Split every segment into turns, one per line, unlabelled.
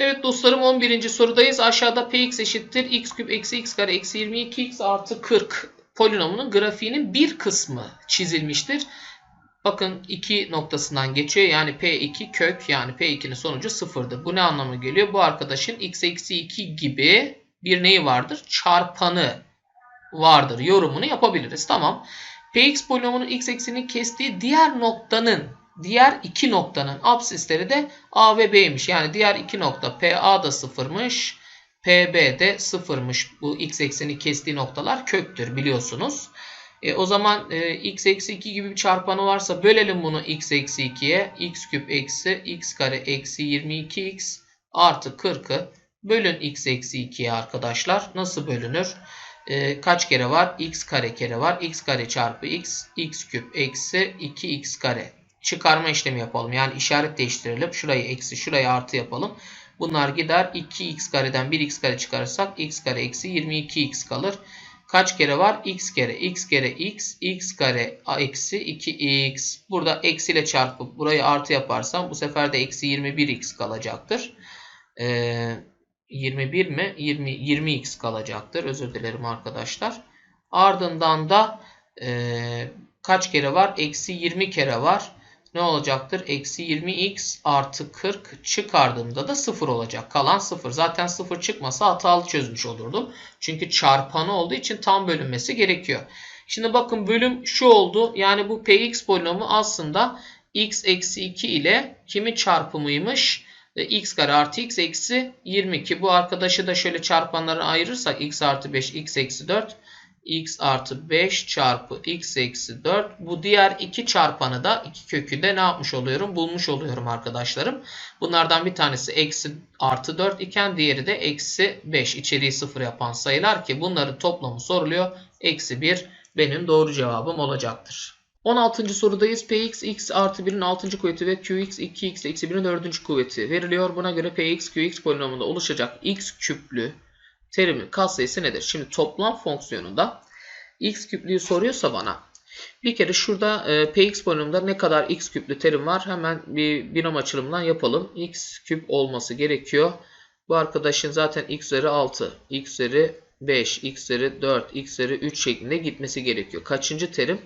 Evet dostlarım 11. sorudayız. Aşağıda px eşittir x küp eksi x kare eksi 22x artı 40 polinomunun grafiğinin bir kısmı çizilmiştir. Bakın 2 noktasından geçiyor. Yani P2 kök yani P2'nin sonucu sıfırdır. Bu ne anlamı geliyor? Bu arkadaşın x eksi 2 gibi bir neyi vardır? Çarpanı vardır. Yorumunu yapabiliriz. Tamam. Px polinomunun x eksenini kestiği diğer noktanın diğer iki noktanın absisleri de A ve B'ymiş. Yani diğer iki nokta PA da sıfırmış. PB de sıfırmış. Bu x ekseni kestiği noktalar köktür biliyorsunuz. E, o zaman e, x eksi 2 gibi bir çarpanı varsa bölelim bunu x eksi 2'ye. x küp eksi x kare eksi 22x artı 40'ı bölün x eksi 2'ye arkadaşlar. Nasıl bölünür? E, kaç kere var? x kare kere var. x kare çarpı x x küp eksi 2x kare. Çıkarma işlemi yapalım. Yani işaret değiştirelim. Şurayı eksi şurayı artı yapalım. Bunlar gider. 2x kareden 1x kare çıkarırsak x kare eksi 22x kalır. Kaç kere var? x kere x kere x x kare eksi 2x. Burada eksiyle çarpıp burayı artı yaparsam bu sefer de eksi 21x kalacaktır. Ee, 21 mi? 20, 20x kalacaktır. Özür dilerim arkadaşlar. Ardından da e, kaç kere var? Eksi 20 kere var. Ne olacaktır? Eksi 20x artı 40 çıkardığımda da 0 olacak. Kalan 0. Zaten 0 çıkmasa hatalı çözmüş olurdum. Çünkü çarpanı olduğu için tam bölünmesi gerekiyor. Şimdi bakın bölüm şu oldu. Yani bu px polinomu aslında x eksi 2 ile kimin çarpımıymış? X kare artı x eksi 22. Bu arkadaşı da şöyle çarpanları ayırırsak x artı 5 x eksi 4 x artı 5 çarpı x eksi 4. Bu diğer iki çarpanı da iki kökü de ne yapmış oluyorum? Bulmuş oluyorum arkadaşlarım. Bunlardan bir tanesi eksi artı 4 iken diğeri de eksi 5 içeriği 0 yapan sayılar ki bunların toplamı soruluyor. Eksi 1 benim doğru cevabım olacaktır. 16. sorudayız. Px x artı 1'in 6. kuvveti ve qx 2x eksi 1'in 4. kuvveti veriliyor. Buna göre px qx polinomunda oluşacak x küplü terimin katsayısı nedir? Şimdi toplam fonksiyonunda x küplüğü soruyorsa bana bir kere şurada e, px polinomunda ne kadar x küplü terim var hemen bir binom açılımından yapalım. x küp olması gerekiyor. Bu arkadaşın zaten x üzeri 6, x üzeri 5, x üzeri 4, x üzeri 3 şeklinde gitmesi gerekiyor. Kaçıncı terim?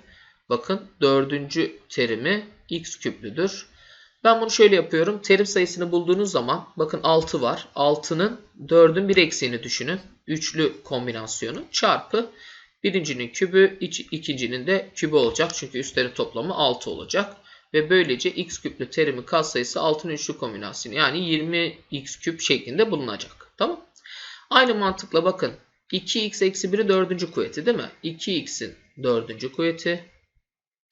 Bakın dördüncü terimi x küplüdür. Ben bunu şöyle yapıyorum. Terim sayısını bulduğunuz zaman bakın 6 var. 6'nın 4'ün bir eksiğini düşünün. Üçlü kombinasyonu çarpı birincinin kübü ikincinin de kübü olacak. Çünkü üstleri toplamı 6 olacak. Ve böylece x küplü terimin katsayısı 6'nın üçlü kombinasyonu yani 20x küp şeklinde bulunacak. Tamam. Aynı mantıkla bakın 2x eksi 1'i 4. kuvveti değil mi? 2x'in 4. kuvveti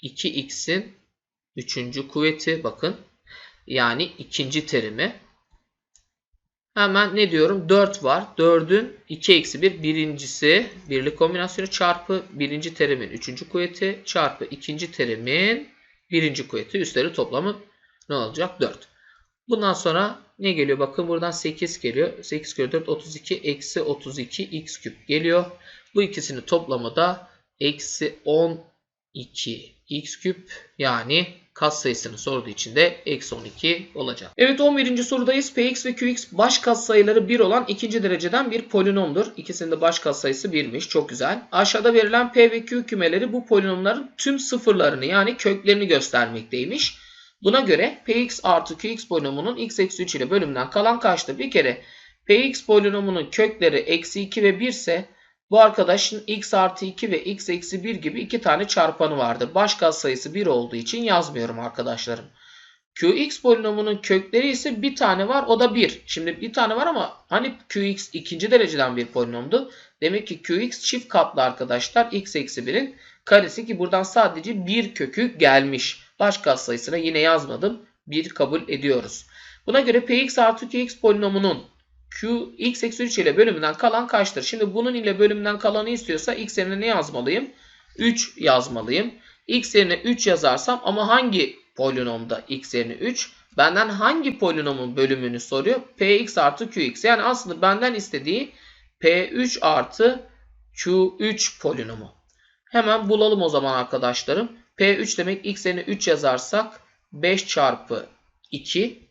2x'in 3. kuvveti bakın yani ikinci terimi. Hemen ne diyorum? 4 var. 4'ün 2 eksi 1 birincisi birlik kombinasyonu çarpı birinci terimin üçüncü kuvveti çarpı ikinci terimin birinci kuvveti. Üstleri toplamı ne olacak? 4. Bundan sonra ne geliyor? Bakın buradan 8 geliyor. 8 kere 4 32 eksi 32 x küp geliyor. Bu ikisinin toplamı da eksi 12 x küp yani katsayısını sorduğu için de eksi 12 olacak. Evet 11. sorudayız. Px ve Qx baş katsayıları 1 olan ikinci dereceden bir polinomdur. İkisinin de baş katsayısı 1'miş. Çok güzel. Aşağıda verilen P ve Q kümeleri bu polinomların tüm sıfırlarını yani köklerini göstermekteymiş. Buna göre Px artı Qx polinomunun x eksi 3 ile bölümden kalan kaçtır? Bir kere Px polinomunun kökleri eksi 2 ve 1 ise bu arkadaşın x artı 2 ve x eksi 1 gibi iki tane çarpanı vardır. Baş katsayısı 1 olduğu için yazmıyorum arkadaşlarım. Qx polinomunun kökleri ise bir tane var o da 1. Şimdi bir tane var ama hani Qx ikinci dereceden bir polinomdu. Demek ki Qx çift katlı arkadaşlar x eksi 1'in karesi ki buradan sadece bir kökü gelmiş. Baş katsayısına yine yazmadım. 1 kabul ediyoruz. Buna göre Px artı Qx polinomunun Q x eksi 3 ile bölümünden kalan kaçtır? Şimdi bunun ile bölümünden kalanı istiyorsa x yerine ne yazmalıyım? 3 yazmalıyım. x yerine 3 yazarsam ama hangi polinomda x yerine 3? Benden hangi polinomun bölümünü soruyor? px artı qx. Yani aslında benden istediği p3 artı q3 polinomu. Hemen bulalım o zaman arkadaşlarım. p3 demek x yerine 3 yazarsak 5 çarpı 2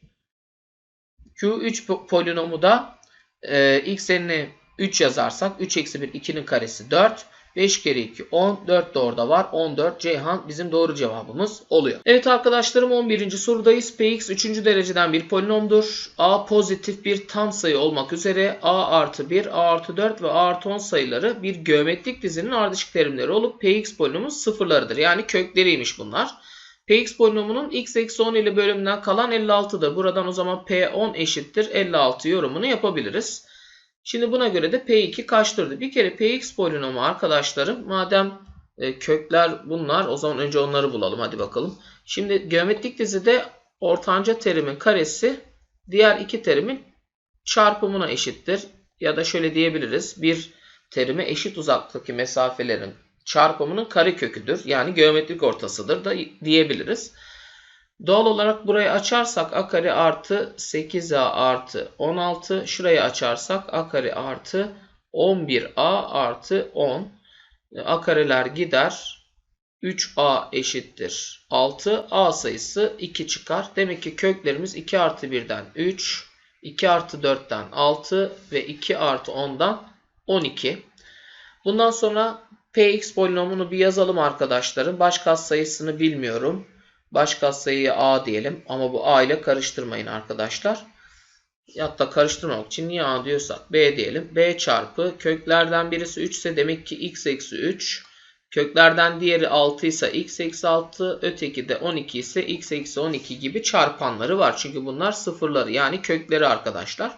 Q3 po- polinomu da e, x yerine 3 yazarsak 3 eksi 1 2'nin karesi 4. 5 kere 2 10. 4 de orada var. 14 Ceyhan bizim doğru cevabımız oluyor. Evet arkadaşlarım 11. sorudayız. Px 3. dereceden bir polinomdur. A pozitif bir tam sayı olmak üzere A artı 1, A artı 4 ve A artı 10 sayıları bir geometrik dizinin ardışık terimleri olup Px polinomun sıfırlarıdır. Yani kökleriymiş bunlar. Px polinomunun x eksi 10 ile bölümünden kalan 56'dır. Buradan o zaman P10 eşittir 56 yorumunu yapabiliriz. Şimdi buna göre de P2 kaçtırdı? Bir kere Px polinomu arkadaşlarım madem e, kökler bunlar o zaman önce onları bulalım hadi bakalım. Şimdi geometrik dizide ortanca terimin karesi diğer iki terimin çarpımına eşittir. Ya da şöyle diyebiliriz. Bir terime eşit uzaklıktaki mesafelerin çarpımının kareköküdür. Yani geometrik ortasıdır da diyebiliriz. Doğal olarak burayı açarsak a kare artı 8a artı 16. Şurayı açarsak a kare artı 11a artı 10. a kareler gider. 3a eşittir 6. a sayısı 2 çıkar. Demek ki köklerimiz 2 artı 1'den 3, 2 artı 4'ten 6 ve 2 artı 10'dan 12. Bundan sonra px polinomunu bir yazalım arkadaşlarım. Baş katsayısını bilmiyorum. Baş katsayıya a diyelim ama bu a ile karıştırmayın arkadaşlar. Hatta karıştırmamak için niye a diyorsak b diyelim. b çarpı köklerden birisi 3 ise demek ki x eksi 3. Köklerden diğeri 6 ise x eksi 6. Öteki de 12 ise x eksi 12 gibi çarpanları var. Çünkü bunlar sıfırları yani kökleri arkadaşlar.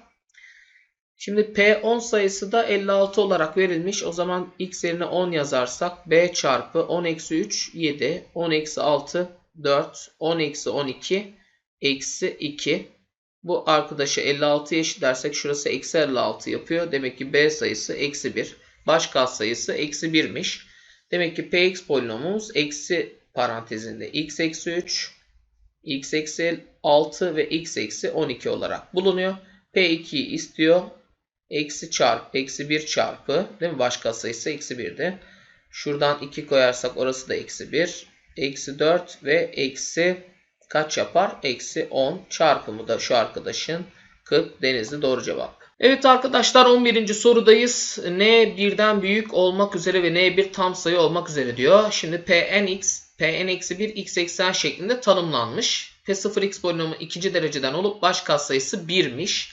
Şimdi P10 sayısı da 56 olarak verilmiş. O zaman x yerine 10 yazarsak b çarpı 10 eksi 3 7. 10 eksi 6 4. 10 eksi 12 eksi 2. Bu arkadaşı 56'ya eşitlersek şurası eksi 56 yapıyor. Demek ki b sayısı eksi 1. Baş katsayısı eksi 1'miş. Demek ki px polinomumuz eksi parantezinde x eksi 3, x eksi 6 ve x eksi 12 olarak bulunuyor. P2'yi istiyor. Eksi çarpı, eksi 1 çarpı, değil mi? Baş katsayısı eksi 1'di. Şuradan 2 koyarsak orası da eksi 1. Eksi 4 ve eksi kaç yapar? Eksi 10 çarpımı da şu arkadaşın 40 denizli doğru cevap. Evet arkadaşlar 11. sorudayız. N birden büyük olmak üzere ve N bir tam sayı olmak üzere diyor. Şimdi Pnx, Pn-1 x eksen şeklinde tanımlanmış. P0x polinomu ikinci dereceden olup baş katsayısı 1'miş.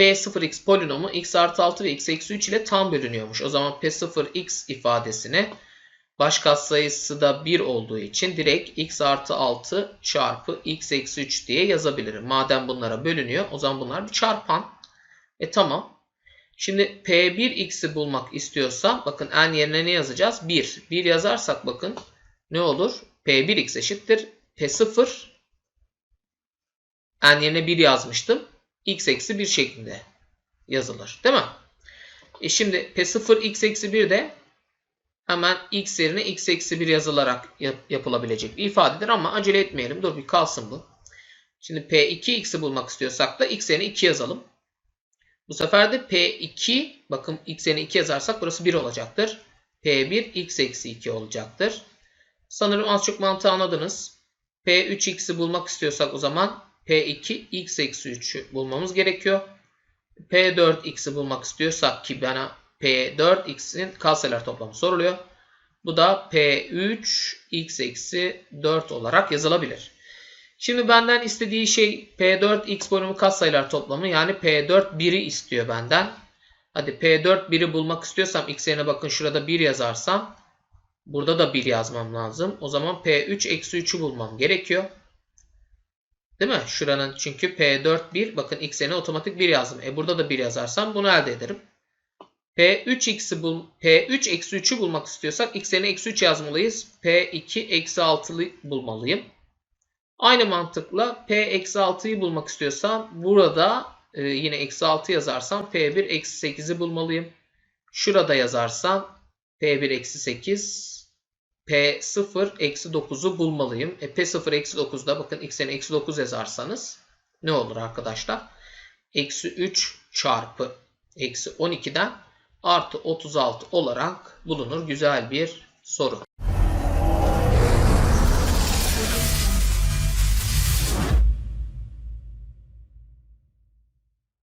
P0x polinomu x artı 6 ve x eksi 3 ile tam bölünüyormuş. O zaman P0x ifadesine baş katsayısı da 1 olduğu için direkt x artı 6 çarpı x eksi 3 diye yazabilirim. Madem bunlara bölünüyor o zaman bunlar bir çarpan. E tamam. Şimdi P1x'i bulmak istiyorsam bakın n yerine ne yazacağız? 1. 1 yazarsak bakın ne olur? P1x eşittir. P0 n yerine 1 yazmıştım. X eksi 1 şeklinde yazılır. Değil mi? E şimdi P0 x eksi 1 de hemen x yerine x eksi 1 yazılarak yap yapılabilecek bir ifadedir ama acele etmeyelim. Dur bir kalsın bu. Şimdi P2x'i bulmak istiyorsak da x yerine 2 yazalım. Bu sefer de P2 bakın x yerine 2 yazarsak burası 1 olacaktır. P1 x eksi 2 olacaktır. Sanırım az çok mantığı anladınız. P3x'i bulmak istiyorsak o zaman P2 x eksi 3'ü bulmamız gerekiyor. P4x'i bulmak istiyorsak ki bana P4x'in katsayılar toplamı soruluyor. Bu da P3 x eksi 4 olarak yazılabilir. Şimdi benden istediği şey P4 x polinomu katsayılar toplamı yani P4 1'i istiyor benden. Hadi P4 1'i bulmak istiyorsam x yerine bakın şurada 1 yazarsam burada da 1 yazmam lazım. O zaman P3 eksi 3'ü bulmam gerekiyor. Değil mi? Şuranın çünkü P4 1 bakın x yerine otomatik 1 yazdım. E burada da 1 yazarsam bunu elde ederim. P3 x'i bul P3 eksi 3'ü bulmak istiyorsak x yerine eksi 3 yazmalıyız. P2 eksi 6'lı bulmalıyım. Aynı mantıkla P eksi 6'yı bulmak istiyorsam burada e, yine eksi 6 yazarsam P1 eksi 8'i bulmalıyım. Şurada yazarsam P1 eksi 8 P0 eksi 9'u bulmalıyım. E, P0 eksi 9'da bakın x'in eksi 9 yazarsanız ne olur arkadaşlar? Eksi 3 çarpı eksi 12'den artı 36 olarak bulunur. Güzel bir soru.